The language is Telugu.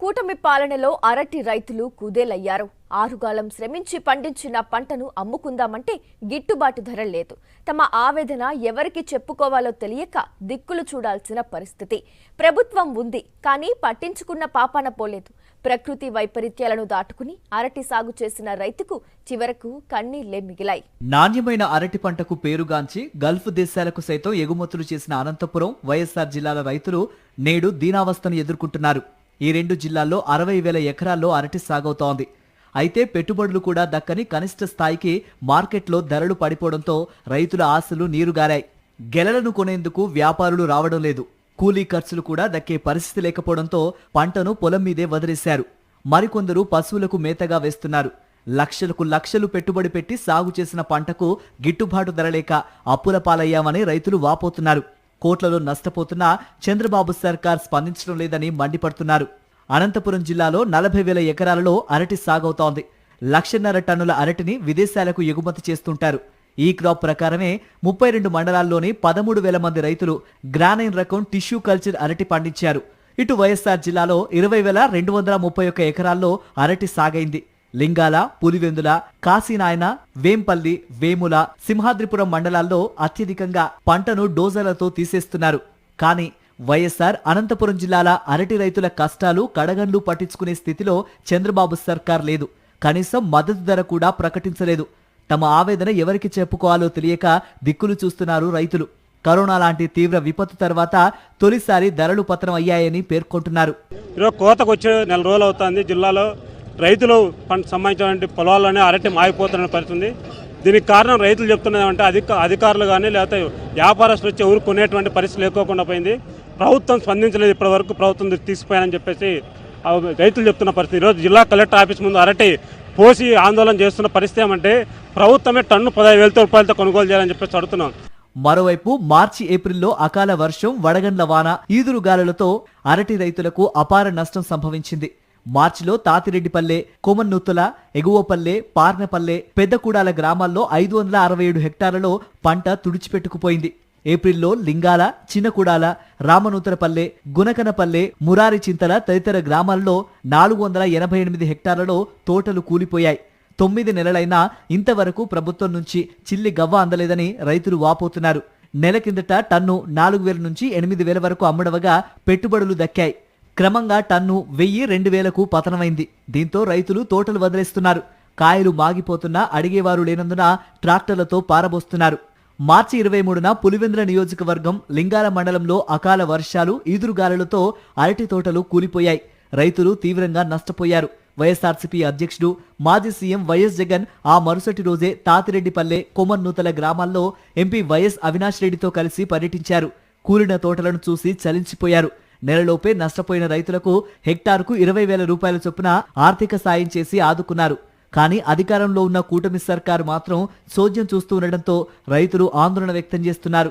కూటమి పాలనలో అరటి రైతులు కుదేలయ్యారు. ఆరుగాలం శ్రమించి పండించిన పంటను అమ్ముకుందామంటే గిట్టుబాటు ధర లేదు. తమ ఆవేదన ఎవరికి చెప్పుకోవాలో తెలియక దిక్కులు చూడాల్సిన పరిస్థితి. ప్రభుత్వం ఉంది కానీ పట్టించుకున్న పాపాన పోలేదు. ప్రకృతి వైపరీత్యాలను దాటుకుని అరటి సాగు చేసిన రైతుకు చివరకు కన్నీళ్ళే మిగిలాయి. నాణ్యమైన అరటి పంటకు పేరుగాంచి గల్ఫ్ దేశాలకు సైతం ఎగుమతులు చేసిన అనంతపురం వైఎస్ఆర్ జిల్లాల రైతులు నేడు దీనావస్థను ఎదుర్కొంటున్నారు. ఈ రెండు జిల్లాల్లో అరవై వేల ఎకరాల్లో అరటి సాగవుతోంది. అయితే పెట్టుబడులు కూడా దక్కని కనిష్ట స్థాయికి మార్కెట్లో ధరలు పడిపోవడంతో రైతుల ఆశలు నీరుగారాయి. గెలలను కొనేందుకు వ్యాపారులు రావడం లేదు. కూలీ ఖర్చులు కూడా దక్కే పరిస్థితి లేకపోవడంతో పంటను పొలం మీదే వదిలేశారు. మరికొందరు పశువులకు మేతగా వేస్తున్నారు. లక్షలకు లక్షలు పెట్టుబడి పెట్టి సాగు చేసిన పంటకు గిట్టుబాటు ధర లేక అప్పుల పాలయ్యామని రైతులు వాపోతున్నారు. కోట్లలో నష్టపోతున్నా చంద్రబాబు సర్కార్ స్పందించడం లేదని మండిపడుతున్నారు. అనంతపురం జిల్లాలో నలభై వేల ఎకరాలలో అరటి సాగవుతోంది. లక్షన్నర టన్నుల అరటిని విదేశాలకు ఎగుమతి చేస్తుంటారు. ఈ క్రాప్ ప్రకారమే ముప్పై రెండు మండలాల్లోని పదమూడు వేల మంది రైతులు గ్రానైన్ రకం టిష్యూ కల్చర్ అరటి పండించారు. ఇటు వైఎస్ఆర్ జిల్లాలో ఇరవై వేల రెండు వందల ముప్పై ఒక్క ఎకరాల్లో అరటి సాగైంది. లింగాల పులివెందుల కాశీనాయన వేంపల్లి వేముల సింహాద్రిపురం మండలాల్లో అత్యధికంగా పంటను డోజర్లతో తీసేస్తున్నారు. కానీ వైఎస్ఆర్ అనంతపురం జిల్లాల అరటి రైతుల కష్టాలు కడగండ్లు పట్టించుకునే స్థితిలో చంద్రబాబు సర్కార్ లేదు. కనీసం మద్దతు ధర కూడా ప్రకటించలేదు. తమ ఆవేదన ఎవరికి చెప్పుకోవాలో తెలియక దిక్కులు చూస్తున్నారు రైతులు. కరోనా లాంటి తీవ్ర విపత్తు తర్వాత తొలిసారి ధరలు పతనం అయ్యాయని పేర్కొంటున్నారు. ఈరోజు కోతకు వచ్చే నెల రోజులు అవుతుంది. జిల్లాలో రైతులు సంబంధించినటువంటి పొలాల్లోనే అరటి మాగిపోతున్న పరిస్థితుంది. దీనికి కారణం రైతులు చెప్తున్నదంటే అధిక అధికారులు కానీ లేకపోతే వ్యాపారస్తులు వచ్చి ఎవరు కొనేటువంటి పరిస్థితి లేకోకుండా పోయింది. ప్రభుత్వం స్పందించలేదు ఇప్పటివరకు ప్రభుత్వం తీసిపోయానని చెప్పేసి రైతులు చెప్తున్న పరిస్థితి. ఈరోజు జిల్లా కలెక్టర్ ఆఫీస్ ముందు అరటి పోసి ఆందోళన చేస్తున్న పరిస్థితి ఏమంటే ప్రభుత్వమే టన్ను పదహైదు వేలతో రూపాయలతో కొనుగోలు చేయాలని చెప్పేసి అడుగుతున్నాం. మరోవైపు మార్చి ఏప్రిల్లో అకాల వర్షం వడగండ్ల వాన ఈదురుగాలులతో అరటి రైతులకు అపార నష్టం సంభవించింది. మార్చిలో తాతిరెడ్డిపల్లె కొమన్నూతుల ఎగువపల్లె పార్నపల్లె పెద్దకూడాల గ్రామాల్లో ఐదు వందల అరవై ఏడు హెక్టార్లలో పంట తుడిచిపెట్టుకుపోయింది. ఏప్రిల్లో లింగాల చిన్నకుడాల రామనూతరపల్లె గునకనపల్లె మురారి చింతల తదితర గ్రామాల్లో నాలుగు వందల ఎనభై ఎనిమిది హెక్టార్లలో తోటలు కూలిపోయాయి. తొమ్మిది నెలలైనా ఇంతవరకు ప్రభుత్వం నుంచి చిల్లి గవ్వ అందలేదని రైతులు వాపోతున్నారు. నెల కిందట టన్ను నాలుగు వేల నుంచి ఎనిమిది వేల వరకు అమ్ముడవగా పెట్టుబడులు దక్కాయి. క్రమంగా టన్ను వెయ్యి రెండు వేలకు పతనమైంది. దీంతో రైతులు తోటలు వదిలేస్తున్నారు. కాయలు మాగిపోతున్నా అడిగేవారు లేనందున ట్రాక్టర్లతో పారబోస్తున్నారు. మార్చి ఇరవై మూడున పులివెందుల నియోజకవర్గం లింగాల మండలంలో అకాల వర్షాలు ఈదురుగాలులతో అరటి తోటలు కూలిపోయాయి. రైతులు తీవ్రంగా నష్టపోయారు. వైఎస్ఆర్సీపీ అధ్యక్షుడు మాజీ సీఎం వైఎస్ జగన్ ఆ మరుసటి రోజే తాతిరెడ్డిపల్లె కొమన్నూతల గ్రామాల్లో ఎంపీ వైఎస్ అవినాష్ రెడ్డితో కలిసి పర్యటించారు. కూలిన తోటలను చూసి చలించిపోయారు. నెలలోపే నష్టపోయిన రైతులకు హెక్టార్కు ఇరవై వేల రూపాయల చొప్పున ఆర్థిక సాయం చేసి ఆదుకున్నారు. కానీ అధికారంలో ఉన్న కూటమి సర్కారు మాత్రం చోద్యం చూస్తూ ఉండడంతో రైతులు ఆందోళన వ్యక్తం చేస్తున్నారు.